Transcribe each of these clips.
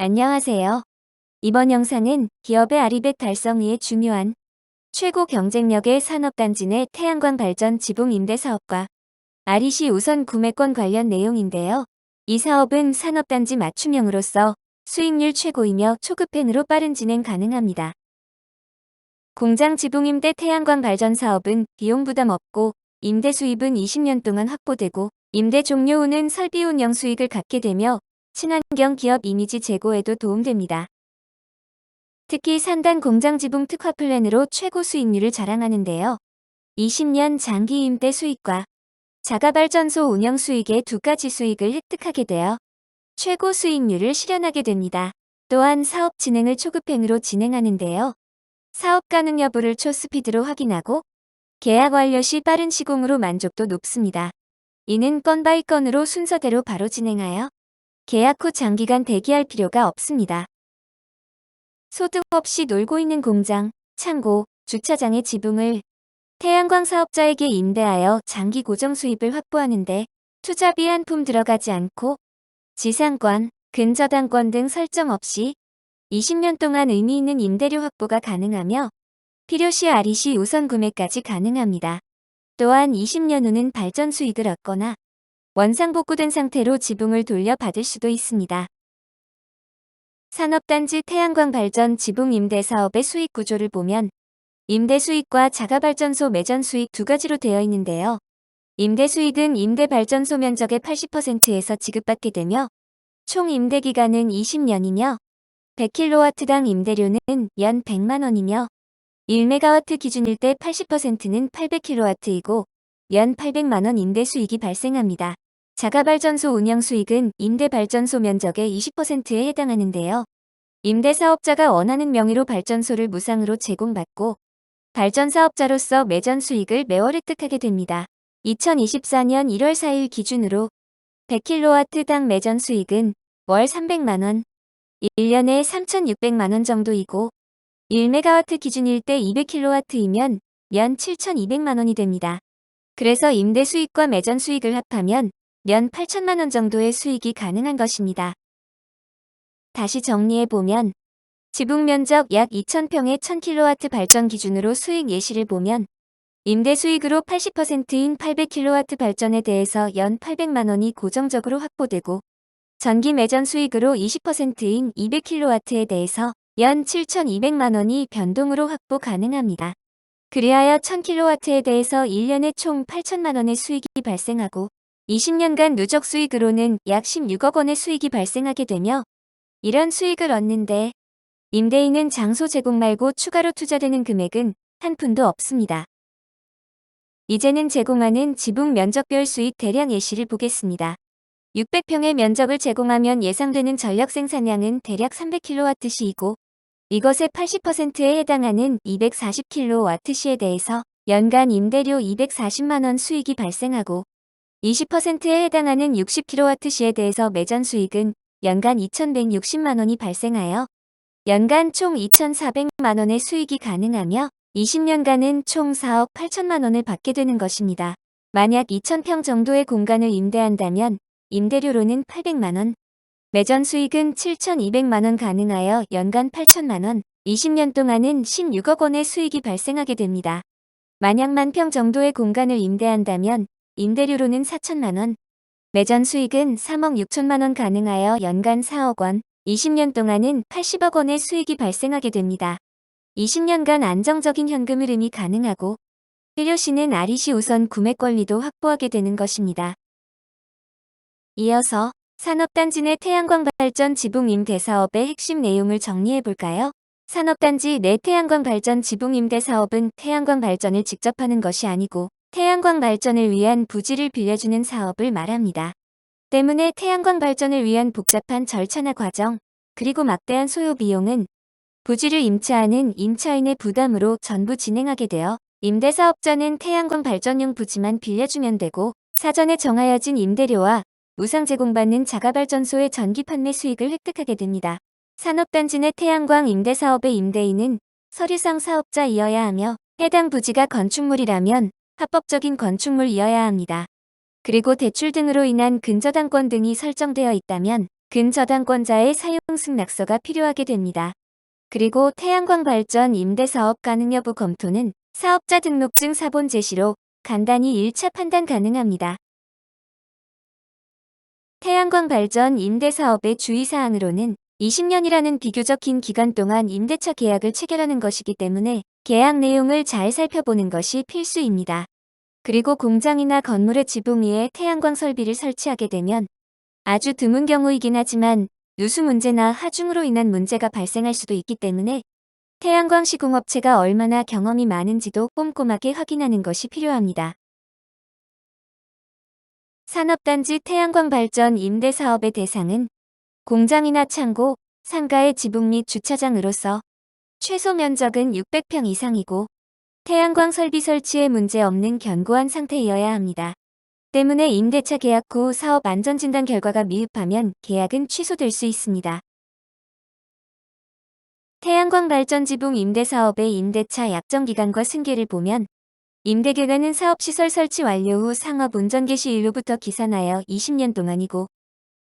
안녕하세요. 이번 영상은 기업의 아리백 달성위에 중요한 최고 경쟁력의 산업단지 내 태양광 발전 지붕 임대 사업과 아리시 우선 구매권 관련 내용인데요. 이 사업은 산업단지 맞춤형으로서 수익률 최고이며 초급행으로 빠른 진행 가능합니다. 공장 지붕 임대 태양광 발전 사업은 비용 부담 없고 임대 수입은 20년 동안 확보되고 임대 종료 후는 설비 운영 수익을 갖게 되며 친환경 기업 이미지 제고에도 도움됩니다. 특히 산단 공장 지붕 특화 플랜으로 최고 수익률을 자랑하는데요. 20년 장기 임대 수익과 자가발전소 운영 수익의 두 가지 수익을 획득하게 되어 최고 수익률을 실현하게 됩니다. 또한 사업 진행을 초급행으로 진행하는데요. 사업 가능 여부를 초스피드로 확인하고 계약 완료 시 빠른 시공으로 만족도 높습니다. 이는 건 바이 건으로 순서대로 바로 진행하여 계약 후 장기간 대기할 필요가 없습니다. 소득 없이 놀고 있는 공장, 창고, 주차장의 지붕을 태양광 사업자에게 임대하여 장기 고정 수입을 확보하는데 투자비 한푼 들어가지 않고 지상권, 근저당권 등 설정 없이 20년 동안 의미 있는 임대료 확보가 가능하며 필요시 아리시 우선 구매까지 가능합니다. 또한 20년 후는 발전 수익을 얻거나 원상 복구된 상태로 지붕을 돌려받을 수도 있습니다. 산업단지 태양광 발전 지붕 임대 사업의 수익 구조를 보면 임대 수익과 자가발전소 매전 수익 두 가지로 되어 있는데요. 임대 수익은 임대 발전소 면적의 80%에서 지급받게 되며 총 임대 기간은 20년이며 100kW당 임대료는 연 100만원이며 1MW 기준일 때 80%는 800kW이고 연 800만원 임대 수익이 발생합니다. 자가발전소 운영 수익은 임대발전소 면적의 20%에 해당하는데요. 임대사업자가 원하는 명의로 발전소를 무상으로 제공받고 발전사업자로서 매전 수익을 매월 획득하게 됩니다. 2024년 1월 4일 기준으로 100kW당 매전 수익은 월 300만원, 1년에 3,600만원 정도이고 1MW 기준일 때 200kW이면 연 7,200만원이 됩니다. 그래서 임대 수익과 매전 수익을 합하면 연 8천만 원 정도의 수익이 가능한 것입니다. 다시 정리해보면 지붕 면적 약 2,000평의 1000kW 발전 기준으로 수익 예시를 보면 임대 수익으로 80%인 800kW 발전에 대해서 연 800만 원이 고정적으로 확보되고 전기 매전 수익으로 20%인 200kW에 대해서 연 7,200만 원이 변동으로 확보 가능합니다. 그리하여 1000kW에 대해서 1년에 총 8천만 원의 수익이 발생하고 20년간 누적 수익으로는 약 16억 원의 수익이 발생하게 되며 이런 수익을 얻는데 임대인은 장소 제공 말고 추가로 투자되는 금액은 한 푼도 없습니다. 이제는 제공하는 지붕 면적별 수익 대량 예시를 보겠습니다. 600평의 면적을 제공하면 예상되는 전력 생산량은 대략 300kW시이고 이것의 80%에 해당하는 240kW시에 대해서 연간 임대료 240만원 수익이 발생하고 20%에 해당하는 60kW시에 대해서 매전 수익은 연간 2160만원이 발생하여 연간 총 2400만원의 수익이 가능하며 20년간은 총 4억 8천만원을 받게 되는 것입니다. 만약 2000평 정도의 공간을 임대한다면 임대료로는 800만원, 매전 수익은 7200만원 가능하여 연간 8천만원, 20년 동안은 16억 원의 수익이 발생하게 됩니다. 만약 만평 정도의 공간을 임대한다면 임대료로는 4천만원, 매전 수익은 3억 6천만원 가능하여 연간 4억 원, 20년 동안은 80억 원의 수익이 발생하게 됩니다. 20년간 안정적인 현금 흐름이 가능하고 필요시는 아리시 우선 구매 권리도 확보하게 되는 것입니다. 이어서 산업단지 내 태양광 발전 지붕 임대 사업의 핵심 내용을 정리해 볼까요? 산업단지 내 태양광 발전 지붕 임대 사업은 태양광 발전을 직접 하는 것이 아니고 태양광 발전을 위한 부지를 빌려주는 사업을 말합니다. 때문에 태양광 발전을 위한 복잡한 절차나 과정, 그리고 막대한 소요 비용은 부지를 임차하는 임차인의 부담으로 전부 진행하게 되어 임대사업자는 태양광 발전용 부지만 빌려주면 되고 사전에 정하여진 임대료와 무상 제공받는 자가발전소의 전기 판매 수익을 획득하게 됩니다. 산업단지 내 태양광 임대사업의 임대인은 서류상 사업자이어야 하며 해당 부지가 건축물이라면 합법적인 건축물이어야 합니다. 그리고 대출 등으로 인한 근저당권 등이 설정되어 있다면 근저당권자의 사용 승낙서가 필요하게 됩니다. 그리고 태양광 발전 임대 사업 가능 여부 검토는 사업자 등록증 사본 제시로 간단히 1차 판단 가능합니다. 태양광 발전 임대 사업의 주의사항으로는 20년이라는 비교적 긴 기간 동안 임대차 계약을 체결하는 것이기 때문에 계약 내용을 잘 살펴보는 것이 필수입니다. 그리고 공장이나 건물의 지붕 위에 태양광 설비를 설치하게 되면 아주 드문 경우이긴 하지만 누수 문제나 하중으로 인한 문제가 발생할 수도 있기 때문에 태양광 시공업체가 얼마나 경험이 많은지도 꼼꼼하게 확인하는 것이 필요합니다. 산업단지 태양광 발전 임대 사업의 대상은 공장이나 창고, 상가의 지붕 및 주차장으로서 최소 면적은 600평 이상이고 태양광 설비 설치에 문제 없는 견고한 상태이어야 합니다. 때문에 임대차 계약 후 사업 안전진단 결과가 미흡하면 계약은 취소될 수 있습니다. 태양광 발전 지붕 임대 사업의 임대차 약정 기간과 승계를 보면 임대 기간은 사업시설 설치 완료 후 상업 운전 개시 일로부터 기산하여 20년 동안이고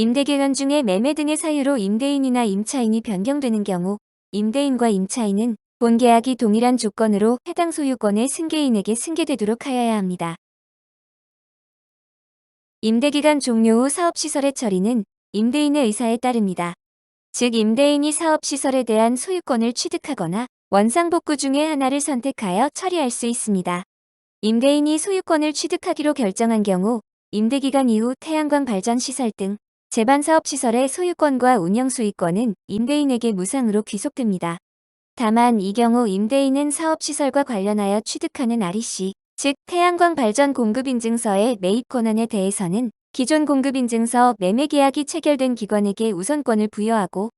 임대 기간 중에 매매 등의 사유로 임대인이나 임차인이 변경되는 경우 임대인과 임차인은 본 계약이 동일한 조건으로 해당 소유권의 승계인에게 승계되도록 하여야 합니다. 임대기간 종료 후 사업시설의 처리는 임대인의 의사에 따릅니다. 즉 임대인이 사업시설에 대한 소유권을 취득하거나 원상복구 중에 하나를 선택하여 처리할 수 있습니다. 임대인이 소유권을 취득하기로 결정한 경우 임대기간 이후 태양광 발전시설 등 제반사업시설의 소유권과 운영수익권은 임대인에게 무상으로 귀속됩니다. 다만 이 경우 임대인은 사업시설과 관련하여 취득하는 REC, 즉 태양광 발전 공급인증서의 매입 권한에 대해서는 기존 공급인증서 매매계약이 체결된 기관에게 우선권을 부여하고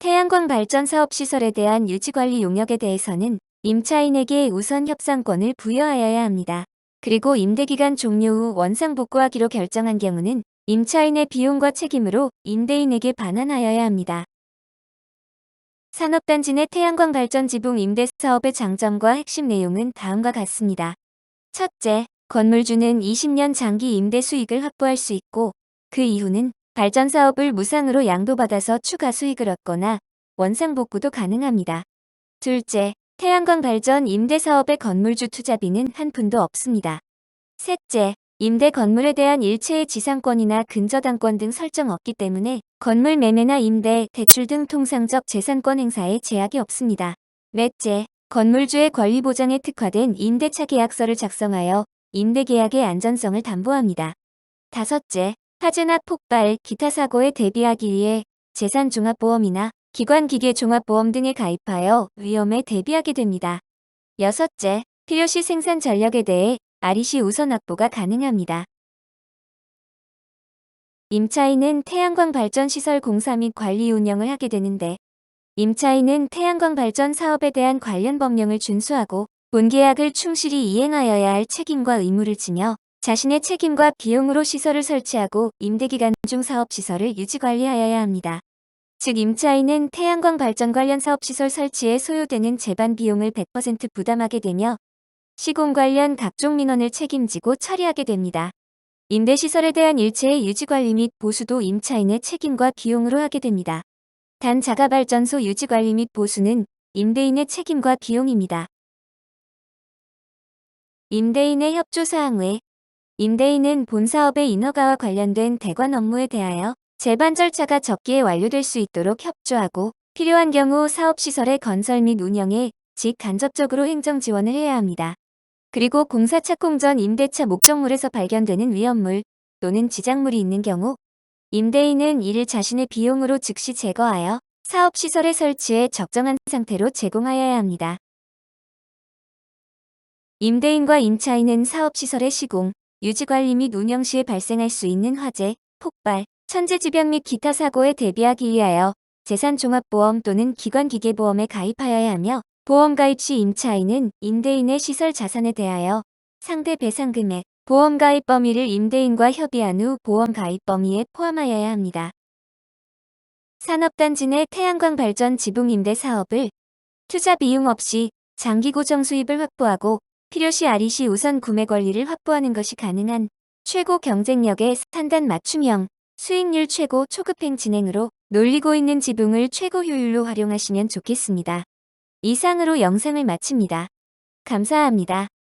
태양광 발전 사업시설에 대한 유지관리 용역에 대해서는 임차인에게 우선 협상권을 부여하여야 합니다. 그리고 임대기간 종료 후 원상복구하기로 결정한 경우는 임차인의 비용과 책임으로 임대인에게 반환하여야 합니다. 산업단지 내 태양광 발전 지붕 임대 사업의 장점과 핵심 내용은 다음과 같습니다. 첫째, 건물주는 20년 장기 임대 수익을 확보할 수 있고 그 이후는 발전 사업을 무상으로 양도받아서 추가 수익을 얻거나 원상 복구도 가능합니다. 둘째, 태양광 발전 임대 사업의 건물주 투자비는 한 푼도 없습니다. 셋째, 임대 건물에 대한 일체의 지상권이나 근저당권 등 설정 없기 때문에 건물 매매나 임대, 대출 등 통상적 재산권 행사에 제약이 없습니다. 넷째, 건물주의 권리 보장에 특화된 임대차 계약서를 작성하여 임대 계약의 안전성을 담보합니다. 다섯째, 화재나 폭발, 기타 사고에 대비하기 위해 재산종합보험이나 기관기계 종합보험 등에 가입하여 위험에 대비하게 됩니다. 여섯째, 필요시 생산 전력에 대해 REC 우선 확보가 가능합니다. 임차인은 태양광 발전 시설 공사 및 관리 운영을 하게 되는데 임차인은 태양광 발전 사업에 대한 관련 법령을 준수하고 본계약을 충실히 이행하여야 할 책임과 의무를 지며 자신의 책임과 비용으로 시설을 설치하고 임대기간 중 사업시설을 유지관리하여야 합니다. 즉 임차인은 태양광 발전 관련 사업시설 설치에 소요되는 제반 비용을 100% 부담하게 되며 시공 관련 각종 민원을 책임지고 처리하게 됩니다. 임대시설에 대한 일체의 유지관리 및 보수도 임차인의 책임과 비용으로 하게 됩니다. 단 자가발전소 유지관리 및 보수는 임대인의 책임과 비용입니다. 임대인의 협조사항 외 임대인은 본 사업의 인허가와 관련된 대관 업무에 대하여 재반 절차가 적기에 완료될 수 있도록 협조하고 필요한 경우 사업시설의 건설 및 운영에 직 간접적으로 행정 지원을 해야 합니다. 그리고 공사 착공 전 임대차 목적물에서 발견되는 위험물 또는 지작물이 있는 경우 임대인은 이를 자신의 비용으로 즉시 제거하여 사업시설의 설치에 적정한 상태로 제공하여야 합니다. 임대인과 임차인은 사업시설의 시공, 유지관리 및 운영 시에 발생할 수 있는 화재, 폭발, 천재지변 및 기타 사고에 대비하기 위하여 재산종합보험 또는 기관기계보험에 가입하여야 하며 보험가입시 임차인은 임대인의 시설 자산에 대하여 상대 배상 금액, 보험 가입 범위를 임대인과 협의한 후 보험 가입 범위에 포함하여야 합니다. 산업단지 내 태양광 발전 지붕 임대 사업을 투자 비용 없이 장기 고정 수입을 확보하고 필요시 아리시 우선 구매 권리를 확보하는 것이 가능한 최고 경쟁력의 산단 맞춤형 수익률 최고 초급행 진행으로 놀리고 있는 지붕을 최고 효율로 활용하시면 좋겠습니다. 이상으로 영상을 마칩니다. 감사합니다.